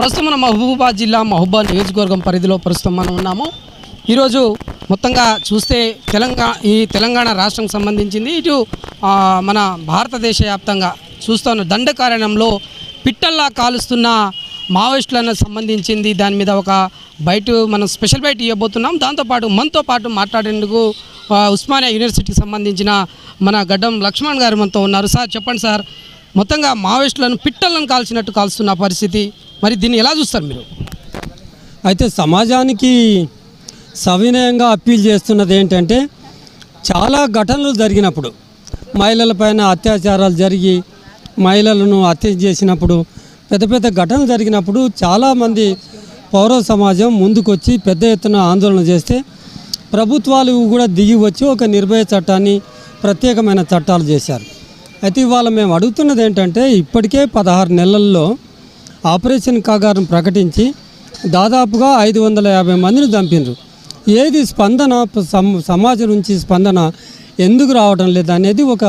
ప్రస్తుతం మనం మహబూబాబాద్ జిల్లా మహబూబాద్ నియోజకవర్గం పరిధిలో ప్రస్తుతం మనం ఉన్నాము. ఈరోజు మొత్తంగా చూస్తే తెలంగాణ ఈ తెలంగాణ రాష్ట్రం సంబంధించింది. ఇటు మన భారతదేశ వ్యాప్తంగా చూస్తున్న దండకారణ్యంలో పిట్టల్లా కాలుస్తున్న మావోయిస్టులను సంబంధించింది. దాని మీద ఒక బయట మనం స్పెషల్ బయట ఇవ్వబోతున్నాం. దాంతోపాటు మనతో పాటు మాట్లాడేందుకు ఉస్మానియా యూనివర్సిటీకి సంబంధించిన మన గడ్డం లక్ష్మణ్ గారు మనతో ఉన్నారు. సార్ చెప్పండి సార్. మొత్తంగా మావోయిస్టులను పిట్టలను కాల్చినట్టు కాల్స్తున్న పరిస్థితి మరి దీన్ని ఎలా చూస్తారు మీరు? అయితే సమాజానికి సవినయంగా అప్పీల్ చేస్తున్నది ఏంటంటే చాలా ఘటనలు జరిగినప్పుడు మహిళలపైన అత్యాచారాలు జరిగి మహిళలను హత్య చేసినప్పుడు పెద్ద పెద్ద ఘటనలు జరిగినప్పుడు చాలామంది పౌర సమాజం ముందుకొచ్చి పెద్ద ఎత్తున ఆందోళన చేస్తే ప్రభుత్వాలు కూడా దిగి వచ్చి ఒక నిర్భయ చట్టాన్ని ప్రత్యేకమైన చట్టాలు చేశారు. అయితే ఇవాళ మేము అడుగుతున్నది ఏంటంటే ఇప్పటికే పదహారు నెలల్లో ఆపరేషన్ కాగారం ప్రకటించి దాదాపుగా ఐదు వందల యాభై మందిని చంపినరు. ఏది స్పందన సమాజం నుంచి స్పందన ఎందుకు రావడం లేదు అనేది ఒక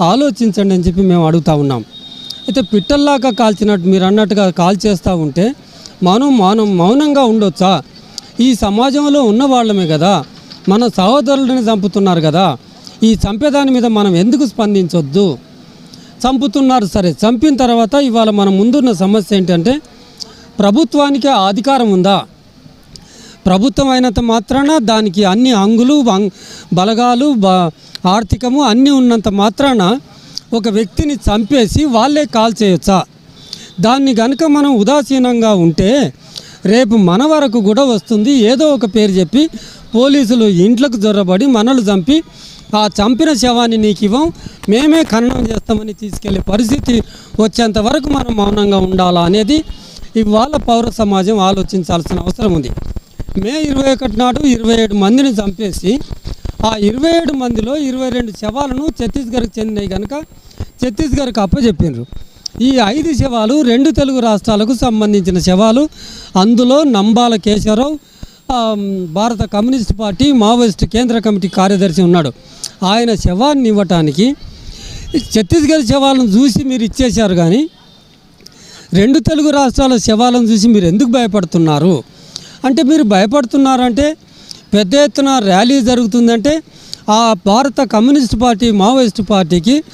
ఆలోచించండి అని చెప్పి మేము అడుగుతా ఉన్నాం. అయితే పిట్టల్లాగా కాల్చినట్టు మీరు అన్నట్టుగా కాల్ చేస్తూ ఉంటే మనం మౌనం మౌనంగా ఉండొచ్చా? ఈ సమాజంలో ఉన్న వాళ్ళమే కదా. మన సహోదరులని చంపుతున్నారు కదా. ఈ చంపేదాని మీద మనం ఎందుకు స్పందించొద్దు? చంపుతున్నారు. సరే చంపిన తర్వాత ఇవాళ మన ముందున్న సమస్య ఏంటంటే ప్రభుత్వానికి అధికారం ఉందా? ప్రభుత్వం అయినంత మాత్రాన దానికి అన్ని అంగులు బలగాలు బ ఆర్థికము అన్నీ ఉన్నంత మాత్రాన ఒక వ్యక్తిని చంపేసి వాళ్ళే కాల్ చేయొచ్చా? దాన్ని కనుక మనం ఉదాసీనంగా ఉంటే రేపు మన వరకు కూడా వస్తుంది. ఏదో ఒక పేరు చెప్పి పోలీసులు ఇంట్లోకి జొరబడి మనలు చంపి ఆ చంపిన శవాన్ని నీకు ఇవ్వం. మేమే ఖననం చేస్తామని తీసుకెళ్ళే పరిస్థితి వచ్చేంత వరకు మనం మౌనంగా ఉండాలా అనేది ఇవాళ పౌర సమాజం ఆలోచించాల్సిన అవసరం ఉంది. మే ఇరవై ఒకటి నాడు ఇరవై ఏడు మందిని చంపేసి ఆ ఇరవై ఏడు మందిలో ఇరవై రెండు శవాలను ఛత్తీస్గఢ్కి చెందినవి కనుక ఛత్తీస్గఢ్కి అప్పచెప్పినారు ఈ ఐదు శవాలు రెండు తెలుగు రాష్ట్రాలకు సంబంధించిన శవాలు. అందులో నంబాల కేశవరావు భారత కమ్యూనిస్ట్ పార్టీ మావోయిస్ట్ కేంద్ర కమిటీ కార్యదర్శి ఉన్నాడు. ఆయన శవాన్ని ఇవ్వటానికి ఛత్తీస్గఢ్ శవాలను చూసి మీరు ఇచ్చేశారు కానీ రెండు తెలుగు రాష్ట్రాల శవాలను చూసి మీరు ఎందుకు భయపడుతున్నారు? అంటే మీరు భయపడుతున్నారంటే పెద్ద ఎత్తున ర్యాలీ జరుగుతుందంటే ఆ భారత కమ్యూనిస్ట్ పార్టీ మావోయిస్ట్ పార్టీకి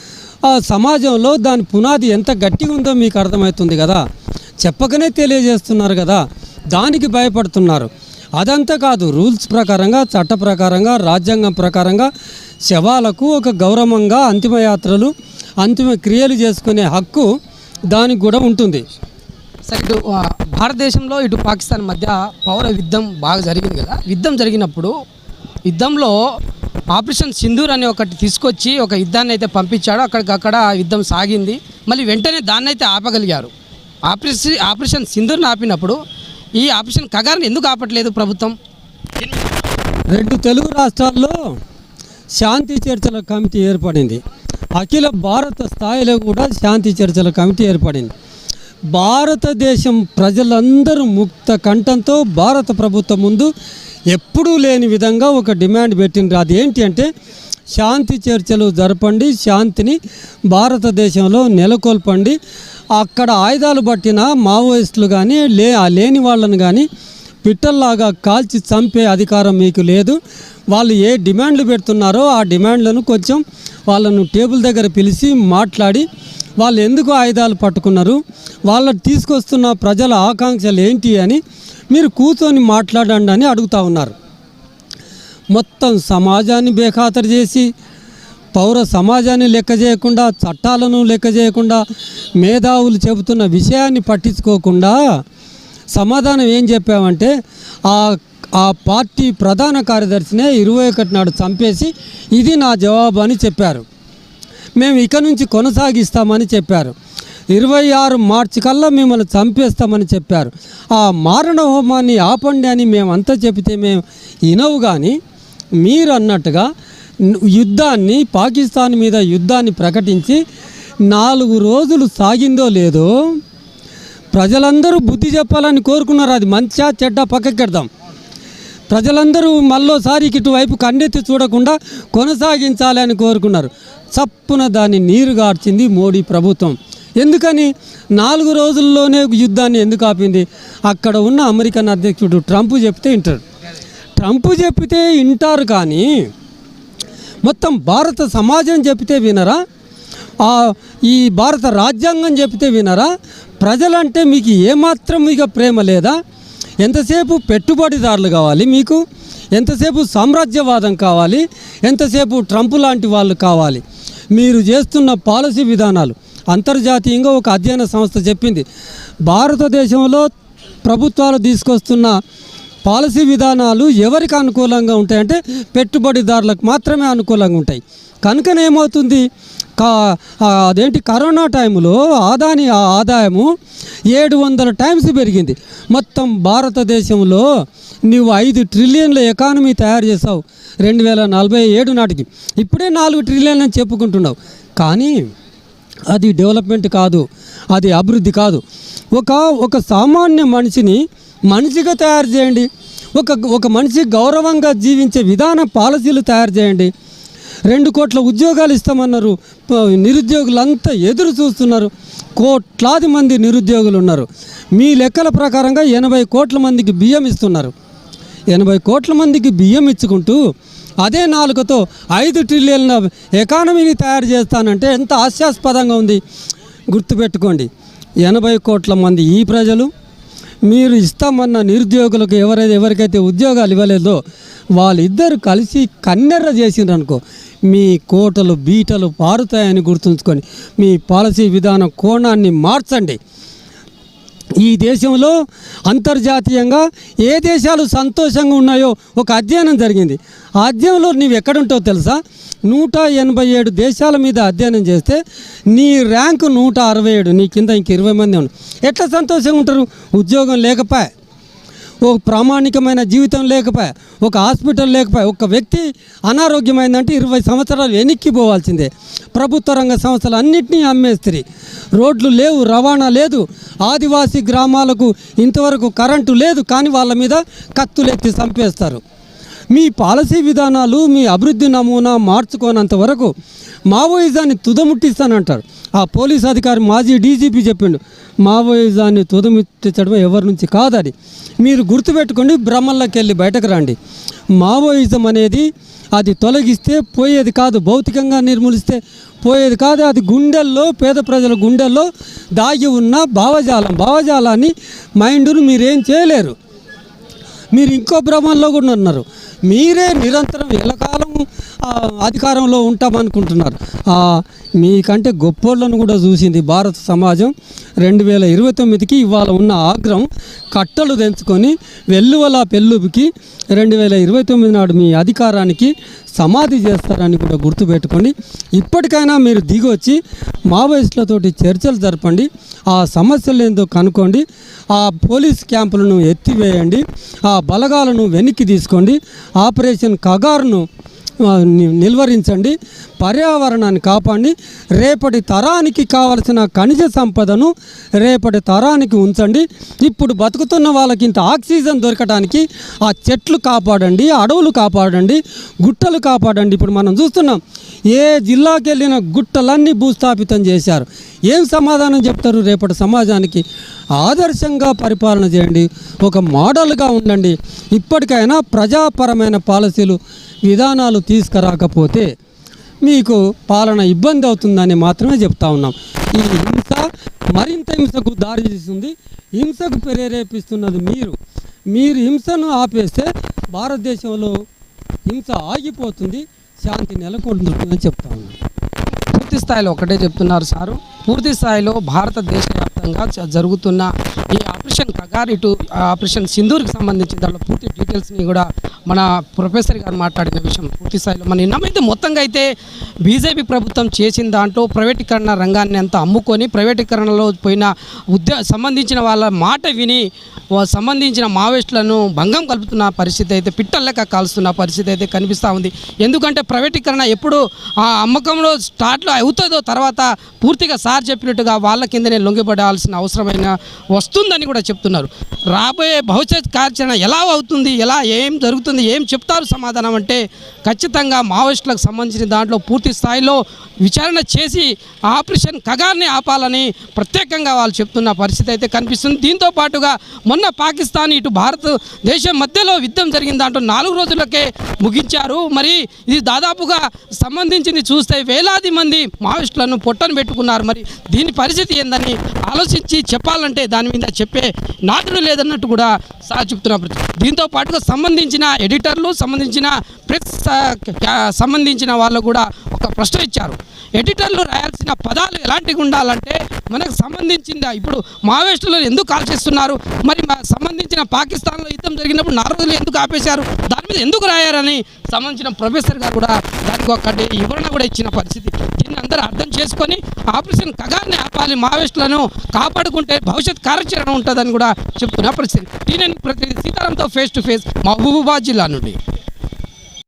ఆ సమాజంలో దాని పునాది ఎంత గట్టిగా ఉందో మీకు అర్థమవుతుంది కదా? చెప్పకనే తెలియజేస్తున్నారు కదా? దానికి భయపడుతున్నారు. అదంతా కాదు రూల్స్ ప్రకారంగా చట్ట ప్రకారంగా రాజ్యాంగం ప్రకారంగా శవాలకు ఒక గౌరవంగా అంతిమయాత్రలు అంతిమ క్రియలు చేసుకునే హక్కు దానికి కూడా ఉంటుంది. సరే ఇటు భారతదేశంలో ఇటు పాకిస్తాన్ మధ్య పౌర యుద్ధం బాగా జరిగింది కదా. యుద్ధం జరిగినప్పుడు యుద్ధంలో ఆపరేషన్ సింధూర్ అనే ఒకటి తీసుకొచ్చి ఒక యుద్ధాన్ని అయితే పంపించాడు. అక్కడికక్కడ యుద్ధం సాగింది. మళ్ళీ వెంటనే దాన్ని అయితే ఆపగలిగారు. ఆపరేషన్ ఆపరేషన్ సింధూర్ని ఆపినప్పుడు ఈ ఆపరేషన్ కగారిని ఎందుకు ఆపట్లేదు ప్రభుత్వం? రెండు తెలుగు రాష్ట్రాల్లో శాంతి చర్చల కమిటీ ఏర్పడింది. అఖిల భారత స్థాయిలో కూడా శాంతి చర్చల కమిటీ ఏర్పడింది. భారతదేశం ప్రజలందరూ ముక్త కంఠంతో భారత ప్రభుత్వం ముందు ఎప్పుడూ లేని విధంగా ఒక డిమాండ్ పెట్టింది అది ఏంటి అంటే శాంతి చర్చలు జరపండి శాంతిని భారతదేశంలో నెలకొల్పండి. అక్కడ ఆయుధాలు పట్టిన మావోయిస్టులు కానీ లే లేని వాళ్ళని కానీ పిట్టల్లాగా కాల్చి చంపే అధికారం మీకు లేదు. వాళ్ళు ఏ డిమాండ్లు పెడుతున్నారో ఆ డిమాండ్లను కొంచెం వాళ్ళను టేబుల్ దగ్గర పిలిచి మాట్లాడి వాళ్ళు ఎందుకు ఆయుధాలు పట్టుకున్నారు? వాళ్ళ తీసుకొస్తున్న ప్రజల ఆకాంక్షలు ఏంటి అని మీరు కూర్చొని మాట్లాడండి అని అడుగుతా ఉన్నారు. మొత్తం సమాజాన్ని బేఖాతరు చేసి పౌర సమాజాన్ని లెక్క చేయకుండా చట్టాలను లెక్క చేయకుండా మేధావులు చెబుతున్న విషయాన్ని పట్టించుకోకుండా సమాధానం ఏం చెప్పామంటే ఆ ఆ పార్టీ ప్రధాన కార్యదర్శినే ఇరవై ఒకటి నాడు చంపేసి ఇది నా జవాబు అని చెప్పారు. మేము ఇక నుంచి కొనసాగిస్తామని చెప్పారు. ఇరవై ఆరు మార్చి కల్లా మిమ్మల్ని చంపేస్తామని చెప్పారు. ఆ మారణ హోమాన్ని ఆపండి అని మేమంతా చెబితే మేము వినవు కానీ మీరు అన్నట్టుగా యుద్ధాన్ని పాకిస్తాన్ మీద యుద్ధాన్ని ప్రకటించి నాలుగు రోజులు సాగిందో లేదో ప్రజలందరూ బుద్ధి చెప్పాలని కోరుకున్నారు. అది మంచిగా చెడ్డ పక్కకెడదాం ప్రజలందరూ మళ్ళోసారి ఇటువైపు కండెత్తి చూడకుండా కొనసాగించాలని కోరుకున్నారు. చప్పున దాన్ని నీరు గార్చింది మోడీ ప్రభుత్వం. ఎందుకని? నాలుగు రోజుల్లోనే యుద్ధాన్ని ఎందుకు ఆపింది? అక్కడ ఉన్న అమెరికన్ అధ్యక్షుడు ట్రంప్ చెప్తే వింటారు. ట్రంప్ చెప్తే వింటారు కానీ మొత్తం భారత సమాజం చెప్తే వినరా? ఈ భారత రాజ్యాంగం చెప్తే వినరా? ప్రజలంటే మీకు ఏమాత్రం ఇక ప్రేమ లేదా? ఎంతసేపు పెట్టుబడిదారులు కావాలి మీకు? ఎంతసేపు సామ్రాజ్యవాదం కావాలి? ఎంతసేపు ట్రంప్ లాంటి వాళ్ళు కావాలి? మీరు చేస్తున్న పాలసీ విధానాలు. అంతర్జాతీయంగా ఒక అధ్యయన సంస్థ చెప్పింది. భారతదేశంలో ప్రభుత్వాలు తీసుకొస్తున్న పాలసీ విధానాలు ఎవరికి అనుకూలంగా ఉంటాయంటే పెట్టుబడిదారులకు మాత్రమే అనుకూలంగా ఉంటాయి. కనుకనే ఏమవుతుంది? కా అదేంటి? కరోనా టైంలో ఆదాని ఆ ఆదాయము ఏడు వందల టైమ్స్ పెరిగింది. మొత్తం భారతదేశంలో నువ్వు ఐదు ట్రిలియన్ల ఎకానమీ తయారు చేసావు రెండు వేల నలభై ఏడు నాటికి. ఇప్పుడే నాలుగు ట్రిలియన్ అని చెప్పుకుంటున్నావు. కానీ అది డెవలప్మెంట్ కాదు. అది అభివృద్ధి కాదు. ఒక ఒక సామాన్య మనిషిని మనిషిగా తయారు చేయండి. ఒక ఒక మనిషి గౌరవంగా జీవించే విధాన పాలసీలు తయారు చేయండి. రెండు కోట్ల ఉద్యోగాలు ఇస్తామన్నారు. నిరుద్యోగులంతా ఎదురు చూస్తున్నారు. కోట్లాది మంది నిరుద్యోగులు ఉన్నారు మీ లెక్కల ప్రకారంగా ఎనభై కోట్ల మందికి బియ్యం ఇస్తున్నారు. ఎనభై కోట్ల మందికి బియ్యం ఇచ్చుకుంటూ అదే నాలుగుతో ఐదు ట్రిలియన్ల ఎకానమీని తయారు చేస్తానంటే ఎంత హాస్యాస్పదంగా ఉంది. గుర్తుపెట్టుకోండి. ఎనభై కోట్ల మంది ఈ ప్రజలు మీరు ఇస్తామన్న నిరుద్యోగులకు ఎవరైతే ఎవరికైతే ఉద్యోగాలు ఇవ్వలేదో వాళ్ళిద్దరు కలిసి కన్నెర్ర చేసిండ్రు అనుకో మీ కోటలు బీటలు పారుతాయని గుర్తుంచుకొని మీ పాలసీ విధానం కోణాన్ని మార్చండి. ఈ దేశంలో అంతర్జాతీయంగా ఏ దేశాలు సంతోషంగా ఉన్నాయో ఒక అధ్యయనం జరిగింది. ఆ అధ్యయనంలో నీవు ఎక్కడుంటావు తెలుసా? నూట ఎనభై ఏడు దేశాల మీద అధ్యయనం చేస్తే నీ ర్యాంకు నూట అరవై ఏడు నీ కింద ఇంక ఇరవై మంది ఉన్నారు. ఎట్లా సంతోషంగా ఉంటారు? ఉద్యోగం లేకపోయా. ఒక ప్రామాణికమైన జీవితం లేకపోయా ఒక హాస్పిటల్ లేకపోయా ఒక వ్యక్తి అనారోగ్యమైందంటే ఇరవై సంవత్సరాలు వెనక్కి పోవాల్సిందే ప్రభుత్వ రంగ సంస్థలు అన్నింటినీ అమ్మేస్త్రీ. రోడ్లు లేవు రవాణా లేదు. ఆదివాసీ గ్రామాలకు ఇంతవరకు కరెంటు లేదు కానీ వాళ్ళ మీద కత్తులెత్తి చంపేస్తారు. మీ పాలసీ విధానాలు మీ అభివృద్ధి నమూనా మార్చుకోనంత వరకు మావోయిజాన్ని తుదముట్టిస్తానంటారు. ఆ పోలీస్ అధికారి మాజీ డీజీపీ చెప్పిండు. మావోయిజాన్ని తుదముట్టించడం ఎవరి నుంచి కాదని. మీరు గుర్తుపెట్టుకోండి భ్రమల్లోకి వెళ్ళి బయటకు రండి. మావోయిజం అనేది అది తొలగిస్తే పోయేది కాదు భౌతికంగా నిర్మూలిస్తే పోయేది కాదు. అది గుండెల్లో పేద ప్రజల గుండెల్లో దాగి ఉన్న భావజాలం. భావజాలాన్ని మైండ్ను మీరేం చేయలేరు. మీరు ఇంకో భ్రమంలో కూడా ఉన్నారు. మీరే నిరంతరం ఎల్లకాలం అధికారంలో ఉంటామనుకుంటున్నారు. మీకంటే గొప్పోళ్ళను కూడా చూసింది భారత సమాజం రెండు వేల ఇరవై తొమ్మిదికి ఇవాళ ఉన్న ఆగ్రహం కట్టలు తెంచుకొని వెల్లువల పెళ్ళుకి రెండు వేల ఇరవై తొమ్మిది నాడు మీ అధికారానికి సమాధి చేస్తారని కూడా గుర్తుపెట్టుకోండి. ఇప్పటికైనా మీరు దిగొచ్చి మావోయిస్టులతోటి చర్చలు జరపండి ఆ సమస్యలు ఏందో కనుక్కోండి ఆ పోలీస్ క్యాంపులను ఎత్తివేయండి ఆ బలగాలను వెనక్కి తీసుకోండి ఆపరేషన్ కగారును నిల్వరించండి. పర్యావరణాన్ని కాపాడి రేపటి తరానికి కావలసిన ఖనిజ సంపదను రేపటి తరానికి ఉంచండి. ఇప్పుడు బతుకుతున్న వాళ్ళకి ఇంత ఆక్సిజన్ దొరకడానికి ఆ చెట్లు కాపాడండి అడవులు కాపాడండి గుట్టలు కాపాడండి. ఇప్పుడు మనం చూస్తున్నాం ఏ జిల్లాకి వెళ్ళిన గుట్టలన్నీ భూస్థాపితం చేశారు. ఏం సమాధానం చెప్తారు రేపటి సమాజానికి? ఆదర్శంగా పరిపాలన చేయండి ఒక మోడల్గా ఉండండి. ఇప్పటికైనా ప్రజాపరమైన పాలసీలు విధానాలు తీసుకురాకపోతే మీకు పాలన ఇబ్బంది అవుతుందని మాత్రమే చెప్తా ఉన్నాం. ఈ హింస మరింత హింసకు దారి తీస్తుంది. హింసకు ప్రేరేపిస్తున్నది మీరు. మీరు హింసను ఆపేస్తే భారతదేశంలో హింస ఆగిపోతుంది. శాంతి నెలకొంటుందని చెప్తా ఉన్నాం. పూర్తి స్థాయిలో ఒకటే చెప్తున్నారు సారు. పూర్తి స్థాయిలో భారతదేశ వ్యాప్తంగా జరుగుతున్న ఈ ఆపరేషన్ కగార్ ఇటు ఆపరేషన్ సింధూర్కి సంబంధించి దాంట్లో పూర్తి డీటెయిల్స్ని కూడా మన ప్రొఫెసర్ గారు మాట్లాడిన విషయం పూర్తి స్థాయిలో మన నిన్నమైతే మొత్తంగా అయితే బీజేపీ ప్రభుత్వం చేసిన దాంట్లో ప్రైవేటీకరణ రంగాన్ని అంతా అమ్ముకొని ప్రైవేటీకరణలో పోయిన ఉద్యో సంబంధించిన వాళ్ళ మాట విని సంబంధించిన మావోయిస్టులను భంగం కలుపుతున్న పరిస్థితి అయితే పిట్టల్లెక్క కాలుస్తున్న పరిస్థితి అయితే కనిపిస్తూ ఉంది. ఎందుకంటే ప్రైవేటీకరణ ఎప్పుడు ఆ అమ్మకంలో స్టార్ట్లో అవుతుందో తర్వాత పూర్తిగా సార్ చెప్పినట్టుగా వాళ్ళ కిందనే లొంగిపడాల్సిన అవసరమైన వస్తుందని కూడా చెప్తున్నారు. రాబోయే భవిష్యత్ కార్యాచరణ ఎలా అవుతుంది ఎలా ఏం జరుగుతుంది మంది ఏం చెప్తారు సమాధానం అంటే ఖచ్చితంగా మావోయిస్టులకు సంబంధించిన దాంట్లో పూర్తి స్థాయిలో విచారణ చేసి ఆపరేషన్ కగాన్ని ఆపాలని ప్రత్యేకంగా వాళ్ళు చెప్తున్న పరిస్థితి అయితే కనిపిస్తుంది. దీంతో పాటుగా మొన్న పాకిస్తాన్ ఇటు భారతదేశం మధ్యలో యుద్ధం జరిగిన దాంట్లో నాలుగు రోజులకే ముగించారు. మరి ఇది దాదాపుగా సంబంధించింది చూస్తే వేలాది మంది మావోయిస్టులను పొట్టను పెట్టుకున్నారు. మరి దీని పరిస్థితి ఏందని ఆలోచించి చెప్పాలంటే దాని మీద చెప్పే నాటుడు లేదన్నట్టు కూడా సార్ చెప్తున్నారు. దీంతో పాటుగా సంబంధించిన ఎడిటర్లు సంబంధించిన ప్రెస్ సంబంధించిన వాళ్ళు కూడా ఒక ప్రశ్న ఇచ్చారు. ఎడిటర్లు రాయాల్సిన పదాలు ఎలాంటివి ఉండాలంటే మనకు సంబంధించిందా ఇప్పుడు మావోయిస్టులు ఎందుకు కాల్ చేస్తున్నారు? మరి మా సంబంధించిన పాకిస్తాన్లో యుద్ధం జరిగినప్పుడు నారదులు ఎందుకు ఆపేశారు? దాని మీద ఎందుకు రాయారని సంబంధించిన ప్రొఫెసర్ గారు కూడా దానికి ఒకటి వివరణ కూడా ఇచ్చిన పరిస్థితి. దీన్ని అందరూ అర్థం చేసుకొని ఆపరేషన్ కగాన్ని ఆపాలి మావోయిస్టులను కాపాడుకుంటే భవిష్యత్ కార్యాచరణ ఉంటుందని కూడా చెప్తున్న పరిస్థితి. దీనిని ప్రతి సీతారాంతో ఫేస్ టు ఫేస్ మహబూబాబాద్ జిల్లా నుండి.